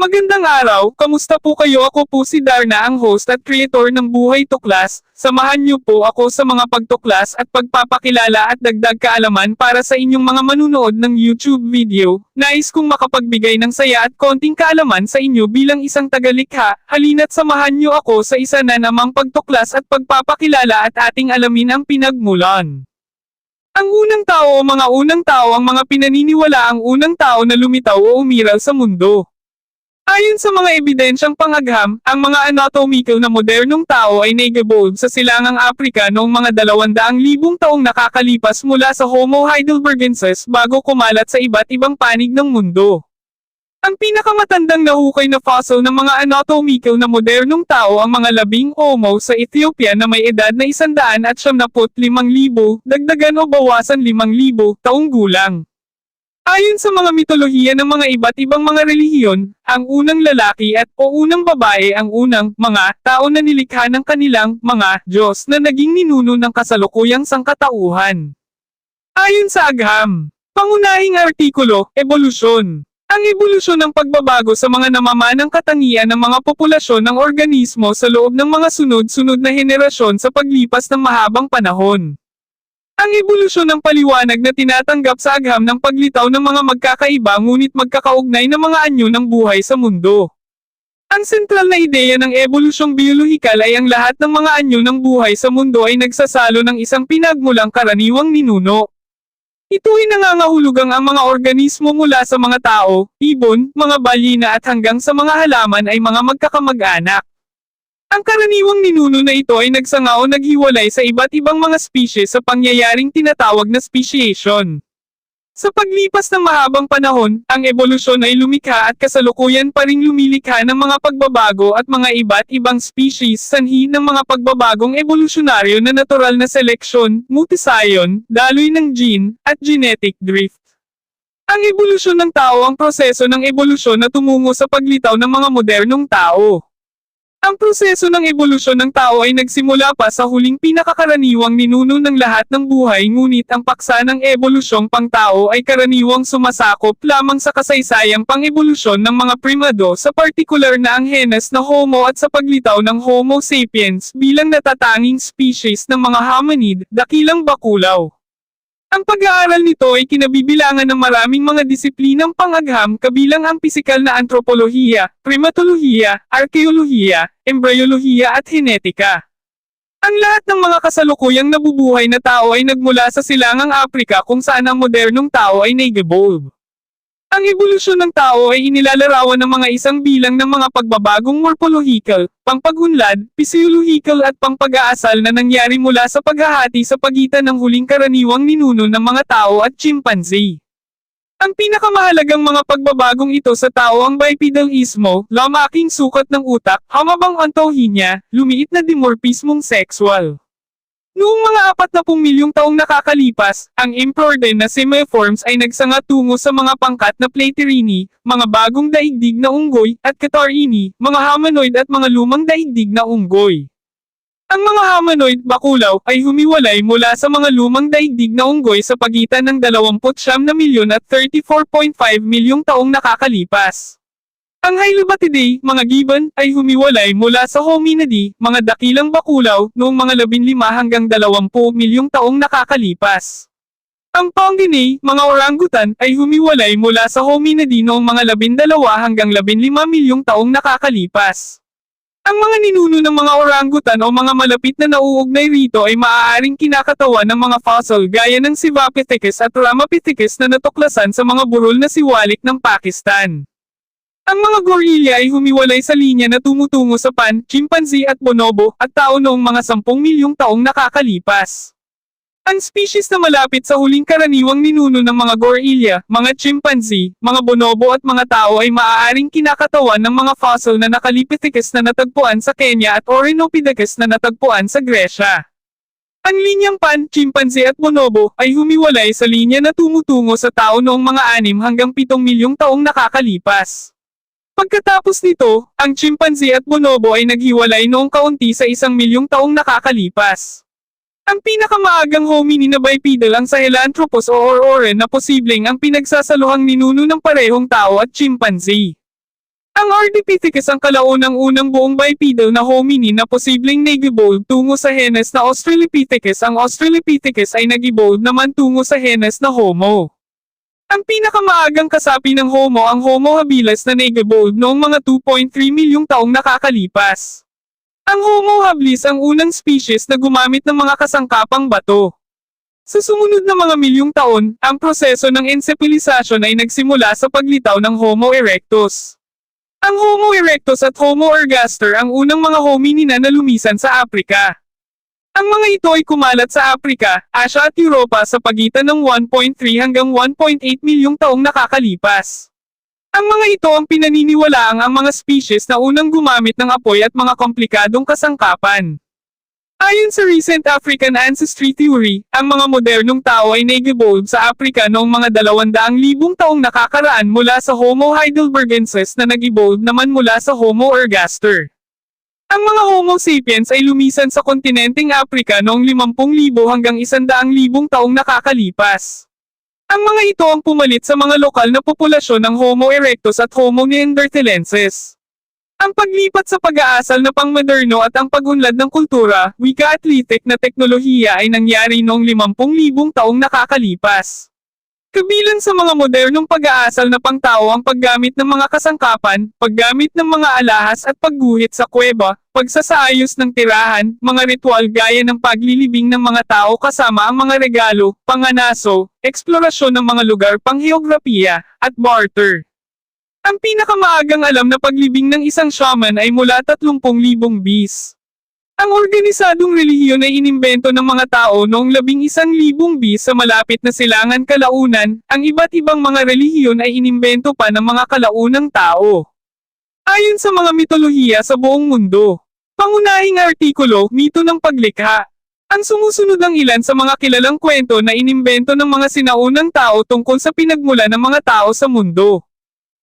Magandang araw, kamusta po kayo? Ako po si Darna ang host at creator ng Buhay Tuklas. Samahan niyo po ako sa mga pagtuklas at pagpapakilala at dagdag kaalaman para sa inyong mga manunood ng YouTube video. Nais kong makapagbigay ng saya at konting kaalaman sa inyo bilang isang tagalikha. Halina't samahan niyo ako sa isa na namang pagtuklas at pagpapakilala at ating alamin ang pinagmulan. Ang unang tao o mga unang tao ang mga pinaniniwala ang unang tao na lumitaw o umiral sa mundo. Ayon sa mga ebidensyang pangagham, ang mga anatomical na modernong tao ay nag-evolve sa silangang Afrika noong mga 200,000 taong nakakalipas mula sa Homo heidelbergensis bago kumalat sa iba't ibang panig ng mundo. Ang pinakamatandang nahukay na fossil ng mga anatomical na modernong tao ang mga labing Homo sa Ethiopia na may edad na 100 at 75,000, dagdagan o bawasan 5,000 taong gulang. Ayon sa mga mitolohiya ng mga iba't ibang mga relihiyon, ang unang lalaki at o unang babae ang unang mga tao na nilikha ng kanilang mga Diyos na naging ninuno ng kasalukuyang sangkatauhan. Ayon sa agham, pangunahing artikulo, evolusyon. Ang ebolusyon ng pagbabago sa mga namamanang katangian ng mga populasyon ng organismo sa loob ng mga sunod-sunod na henerasyon sa paglipas ng mahabang panahon. Ang ebolusyon ng paliwanag na tinatanggap sa agham ng paglitaw ng mga magkakaiba ngunit magkakaugnay na mga anyo ng buhay sa mundo. Ang sentral na ideya ng ebolusyong biolohikal ay ang lahat ng mga anyo ng buhay sa mundo ay nagsasalo ng isang pinagmulang karaniwang ninuno. Ito ay nangangahulugang ang mga organismo mula sa mga tao, ibon, mga balyina at hanggang sa mga halaman ay mga magkakamag-anak. Ang karaniwang ninuno na ito ay nagsanga o naghiwalay sa iba't ibang mga species sa pangyayaring tinatawag na speciation. Sa paglipas ng mahabang panahon, ang ebolusyon ay lumikha at kasalukuyan pa ring lumilikha ng mga pagbabago at mga iba't ibang species sanhi ng mga pagbabagong evolusyonaryo na natural na seleksyon, mutation, daloy ng gene, at genetic drift. Ang ebolusyon ng tao ang proseso ng ebolusyon na tumungo sa paglitaw ng mga modernong tao. Ang proseso ng ebolusyon ng tao ay nagsimula pa sa huling pinakakaraniwang ninuno ng lahat ng buhay ngunit ang paksa ng ebolusyong pangtao ay karaniwang sumasakop lamang sa kasaysayang pang-ebolusyon ng mga primado sa partikular na ang henes na Homo at sa paglitaw ng Homo sapiens bilang natatanging species ng mga hominid, dakilang bakulaw. Ang pag-aaral nito ay kinabibilangan ng maraming mga disiplinang pangagham kabilang ang pisikal na antropolohiya, primatolohiya, arkeolohiya, embryolohiya at genetika. Ang lahat ng mga kasalukuyang nabubuhay na tao ay nagmula sa silangang Afrika kung saan ang modernong tao ay nag-evolve. Ang ebolusyon ng tao ay inilalarawan ng mga isang bilang ng mga pagbabagong morphological, pangpagunlad, physiological at pangpag-aasal na nangyari mula sa paghahati sa pagitan ng huling karaniwang ninuno ng mga tao at chimpanzee. Ang pinakamahalagang mga pagbabagong ito sa tao ang bipedalismo, lamaking sukat ng utak, hamabang ontohinya, lumiit na dimorphismong sexual. Noong mga 40 milyong taong nakakalipas, ang improved na semiforms ay nagsanga tungo sa mga pangkat na Platyrini, mga bagong daigdig na unggoy, at Catarini, mga hominoid at mga lumang daigdig na unggoy. Ang mga hominoid bakulaw ay humiwalay mula sa mga lumang daigdig na unggoy sa pagitan ng 29 na milyon at 34.5 milyong taong nakakalipas. Ang Hylobatidae, mga gibbon, ay humiwalay mula sa Hominidae, mga dakilang bakulaw, noong mga 15 hanggang 20 milyong taong nakakalipas. Ang Ponginae, mga orangutan, ay humiwalay mula sa Hominidae noong mga 12 hanggang 15 milyong taong nakakalipas. Ang mga ninuno ng mga orangutan o mga malapit na nauugnay rito ay maaaring kinakatawan ng mga fossil gaya ng Sivapithecus at Ramapithecus na natuklasan sa mga burol na siwalik ng Pakistan. Ang mga gorilla ay humiwalay sa linya na tumutungo sa pan, chimpanzee at bonobo at tao noong mga 10 milyong taong nakakalipas. Ang species na malapit sa huling karaniwang ninuno ng mga gorilla, mga chimpanzee, mga bonobo at mga tao ay maaaring kinakatawan ng mga fossil na nakalipithecus na natagpuan sa Kenya at Ornithopithecus na natagpuan sa Gresya. Ang linyang pan, chimpanzee at bonobo ay humiwalay sa linya na tumutungo sa tao noong mga 6 hanggang 7 milyong taong nakakalipas. Pagkatapos nito, ang chimpanzee at bonobo ay naghiwalay noong kaunti sa isang milyong taong nakakalipas. Ang pinakamaagang hominin na bipedal ang Sahelanthropus o Ororen na posibleng ang pinagsasaluhang ninuno ng parehong tao at chimpanzee. Ang Ardipithecus ang kalaunang unang buong bipedal na hominin na posibleng nag-evolve tungo sa henes na Australopithecus. Ang Australopithecus ay nag-evolve naman tungo sa henes na Homo. Ang pinakamaagang kasapi ng Homo ang Homo habilis na nag-evolve noong mga 2.3 milyong taong nakakalipas. Ang Homo habilis ang unang species na gumamit ng mga kasangkapang bato. Sa sumunod na mga milyong taon, ang proseso ng encephalization ay nagsimula sa paglitaw ng Homo erectus. Ang Homo erectus at Homo ergaster ang unang mga hominina na lumisan sa Afrika. Ang mga ito ay kumalat sa Afrika, Asia at Europa sa pagitan ng 1.3 hanggang 1.8 milyong taong nakakalipas. Ang mga ito ang pinaniniwalaang ang mga species na unang gumamit ng apoy at mga komplikadong kasangkapan. Ayon sa recent African ancestry theory, ang mga modernong tao ay nag-evolve sa Afrika noong mga 200,000 taong nakakaraan mula sa Homo heidelbergensis na nag-evolve naman mula sa Homo ergaster. Ang mga Homo sapiens ay lumisan sa kontinenteng Afrika noong 50,000 hanggang 100,000 taong nakakalipas. Ang mga ito ang pumalit sa mga lokal na populasyon ng Homo erectus at Homo neanderthalensis. Ang paglipat sa pag-aasal na pangmoderno at ang pagunlad ng kultura, wika at litik na teknolohiya ay nangyari noong 50,000 taong nakakalipas. Kabilang sa mga modernong pag-aasal na pangtao ang paggamit ng mga kasangkapan, paggamit ng mga alahas at pagguhit sa kuweba, pagsasaayos ng tirahan, mga ritual gaya ng paglilibing ng mga tao kasama ang mga regalo, panganaso, eksplorasyon ng mga lugar pangheograpiya, at barter. Ang pinakamaagang alam na paglibing ng isang shaman ay mula 30,000 bis. Ang organisadong relihiyon ay inimbento ng mga tao noong 11,000 bis sa malapit na silangan kalaunan, ang iba't ibang mga relihiyon ay inimbento pa ng mga kalaunang tao. Ayon sa mga mitolohiya sa buong mundo. Pangunahing artikulo, mito ng paglikha. Ang sumusunod ang ilan sa mga kilalang kwento na inimbento ng mga sinaunang tao tungkol sa pinagmula ng mga tao sa mundo.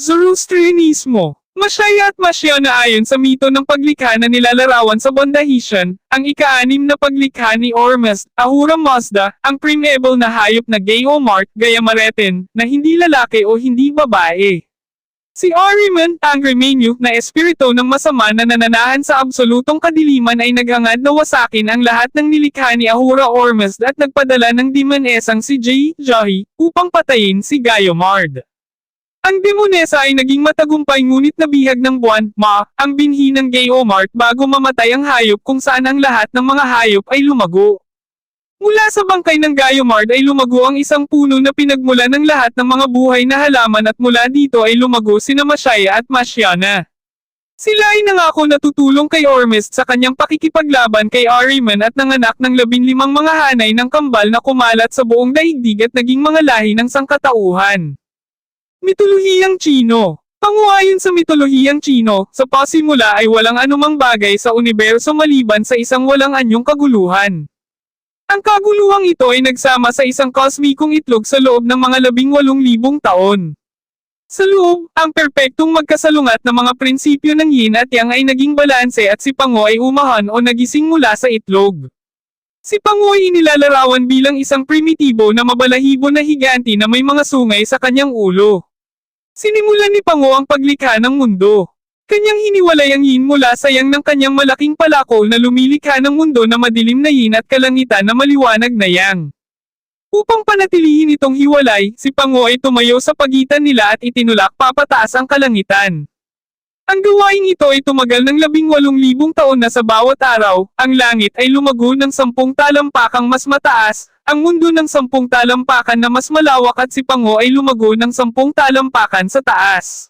Zoroastrianismo Masyaya at Masya na ayon sa mito ng paglikha na nilalarawan sa Bondahishan, ang ika-anim na paglikha ni Ormus, Ahura Mazda, ang primeval na hayop na Geomart, Gayamaretin, na hindi lalaki o hindi babae. Si Ahriman, ang Remenyo, na espiritu ng masama na nananahan sa absolutong kadiliman ay naghangad na wasakin ang lahat ng nilikha ni Ahura Ormus at nagpadala ng demonesang si Jay, Jahi, upang patayin si Gayomard. Ang demonesa ay naging matagumpay ngunit nabihag ng buwan, ma, ang binhi ng Geomart bago mamatay ang hayop kung saan ang lahat ng mga hayop ay lumago. Mula sa bangkay ng Gayomard ay lumago ang isang puno na pinagmula ng lahat ng mga buhay na halaman at mula dito ay lumago sina Masyaya at Masyana. Sila ay nangako na tutulong kay Ormist sa kanyang pakikipaglaban kay Ahriman at nanganak ng labinlimang mga hanay ng kambal na kumalat sa buong daigdig at naging mga lahi ng sangkatauhan. Mitolohiyang Chino Panguayon sa mitolohiyang Chino, sa pasimula ay walang anumang bagay sa universo maliban sa isang walang anyong kaguluhan. Ang kaguluhang ito ay nagsama sa isang kosmikong itlog sa loob ng mga labing walong libong taon. Sa loob, ang perpektong magkasalungat ng mga prinsipyo ng yin at yang ay naging balanse at si Pango ay umahan o nagising mula sa itlog. Si Pango ay inilalarawan bilang isang primitibo na mabalahibo na higanti na may mga sungay sa kanyang ulo. Sinimulan ni Pango ang paglikha ng mundo. Kanyang hiniwalay ang yin mula sa yang ng kanyang malaking palakol na lumilikha ng mundo na madilim na yin at kalangitan na maliwanag na yang. Upang panatilihin itong hiwalay, si Pango ay tumayo sa pagitan nila at itinulak papataas ang kalangitan. Ang gawaing ito ay tumagal ng labing walong libong taon na sa bawat araw, ang langit ay lumago ng sampung talampakang mas mataas, ang mundo ng sampung talampakan na mas malawak at si Pango ay lumago ng sampung talampakan sa taas.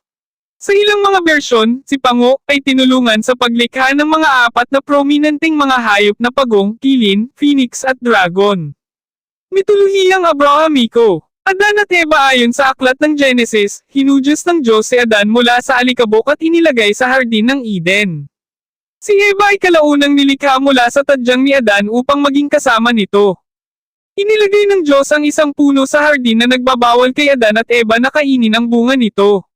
Sa ilang mga bersyon, si Pango ay tinulungan sa paglikha ng mga apat na prominenteng mga hayop na pagong, kilin, phoenix at dragon. Mitolohiyang Abrahamiko Adan at Eva ayon sa aklat ng Genesis, hinudyos ng Diyos si Adan mula sa alikabok at inilagay sa hardin ng Eden. Si Eva ay kalaunang nilikha mula sa tadyang ni Adan upang maging kasama nito. Inilagay ng Diyos ang isang puno sa hardin na nagbabawal kay Adan at Eva na kainin ang bunga nito.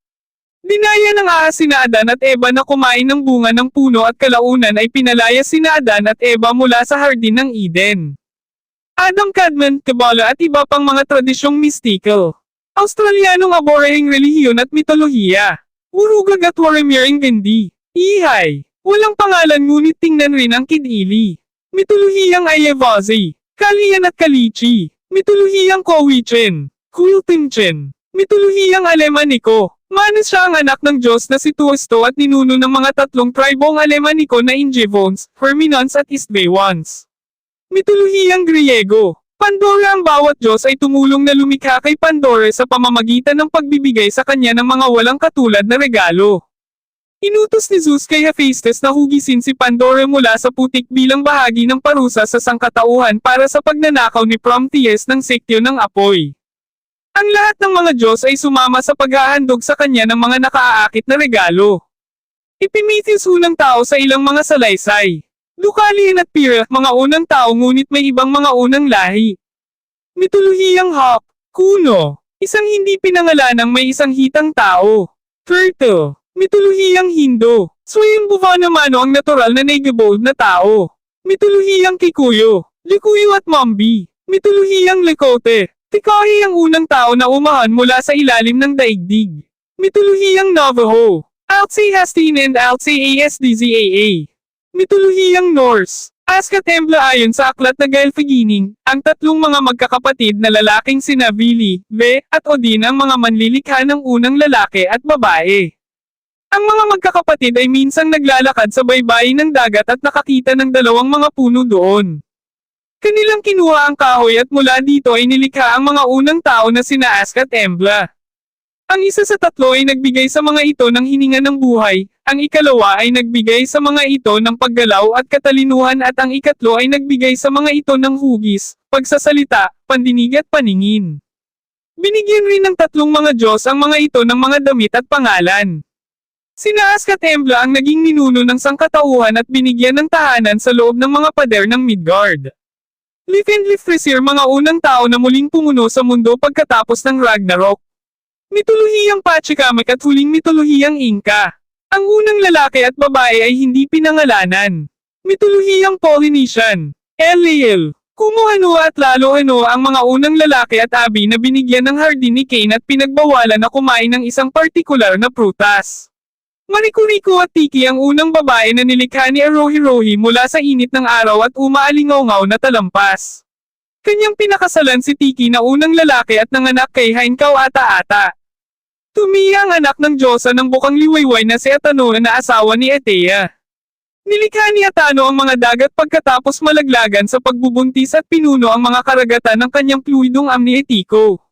Dinaya ng ahas sina Adan at Eva na kumain ng bunga ng puno at kalaunan ay pinalaya sina Adan at Eva mula sa hardin ng Eden. Adam Cadman, Kabbalah at iba pang mga tradisyong mystical. Australianong aborehing relihiyon at mitolohiya. Urugag at Waramiring Gandhi. Ihay. Walang pangalan ngunit tingnan rin ang kidili. Mituluhiyang Ayevazi. Kalian at Kalichi. Mituluhiyang Kowichen. Quiltimchen. Mituluhiyang Alemaniko. Manos siya ang anak ng Diyos na si Tuosto at ninuno ng mga tatlong tribong Alemaniko na Ingevons, Herminons at Isbewans. Mituluhiyang Griego. Pandora ang bawat Diyos ay tumulong na lumikha kay Pandora sa pamamagitan ng pagbibigay sa kanya ng mga walang katulad na regalo. Inutos ni Zeus kay Hephaestus na hugisin si Pandora mula sa putik bilang bahagi ng parusa sa sangkatauhan para sa pagnanakaw ni Prometheus ng sektyo ng apoy. Ang lahat ng mga Diyos ay sumama sa paghahandog sa kanya ng mga nakaaakit na regalo. Ipimitis unang tao sa ilang mga salaysay. Dukalian at Pira, mga unang tao ngunit may ibang mga unang lahi. Mituluhiyang Hawk, Kuno, isang hindi pinangalanang may isang hitang tao. Turtle, mituluhiyang Hindo, Swayambhuva naman ang natural na Negibold na tao. Mituluhiyang Kikuyo, Likuyo at Mambi, mituluhiyang Lekote, Tikahi ang unang tao na umahan mula sa ilalim ng daigdig. Mituluhiyang Navajo, Altsay Hastin and Altsay ASDZAA. Mituluhiyang Norse. Aska Tembla ayon sa aklat na Gelfigining, ang tatlong mga magkakapatid na lalaking sina Vili, Ve, at Odin ang mga manlilikha ng unang lalaki at babae. Ang mga magkakapatid ay minsang naglalakad sa baybayin ng dagat at nakakita ng dalawang mga puno doon. Kanilang kinuha ang kahoy at mula dito ay nilikha ang mga unang tao na sina Ask at Embla. Ang isa sa tatlo ay nagbigay sa mga ito ng hininga ng buhay, ang ikalawa ay nagbigay sa mga ito ng paggalaw at katalinuhan at ang ikatlo ay nagbigay sa mga ito ng hugis, pagsasalita, pandinig at paningin. Binigyan rin ng tatlong mga Diyos ang mga ito ng mga damit at pangalan. Sina Ask at Embla ang naging ninuno ng sangkatauhan at binigyan ng tahanan sa loob ng mga pader ng Midgard. Leaf and mga unang tao na muling pumuno sa mundo pagkatapos ng Ragnarok. Mitolohiyang Pachacamac at huling mitolohiyang Inca. Ang unang lalaki at babae ay hindi pinangalanan. Mitolohiyang Polynesian. Eliel. Kumuhano at lalo ano ang mga unang lalaki at abi na binigyan ng hardin ni Cain at pinagbawalan na kumain ng isang partikular na prutas. Mariko-Riko at Tiki ang unang babae na nilikha ni Arohi-Rohi mula sa init ng araw at umaalingaw na talampas. Kanyang pinakasalan si Tiki na unang lalaki at nanganak kay Hainkaw Ata-Ata. Tumiya ang anak ng Diyosa ng bukang liwayway na si Atano na asawa ni Etea. Nilikha ni Atano ang mga dagat pagkatapos malaglagan sa pagbubuntis at pinuno ang mga karagatan ng kanyang fluidong amnietiko.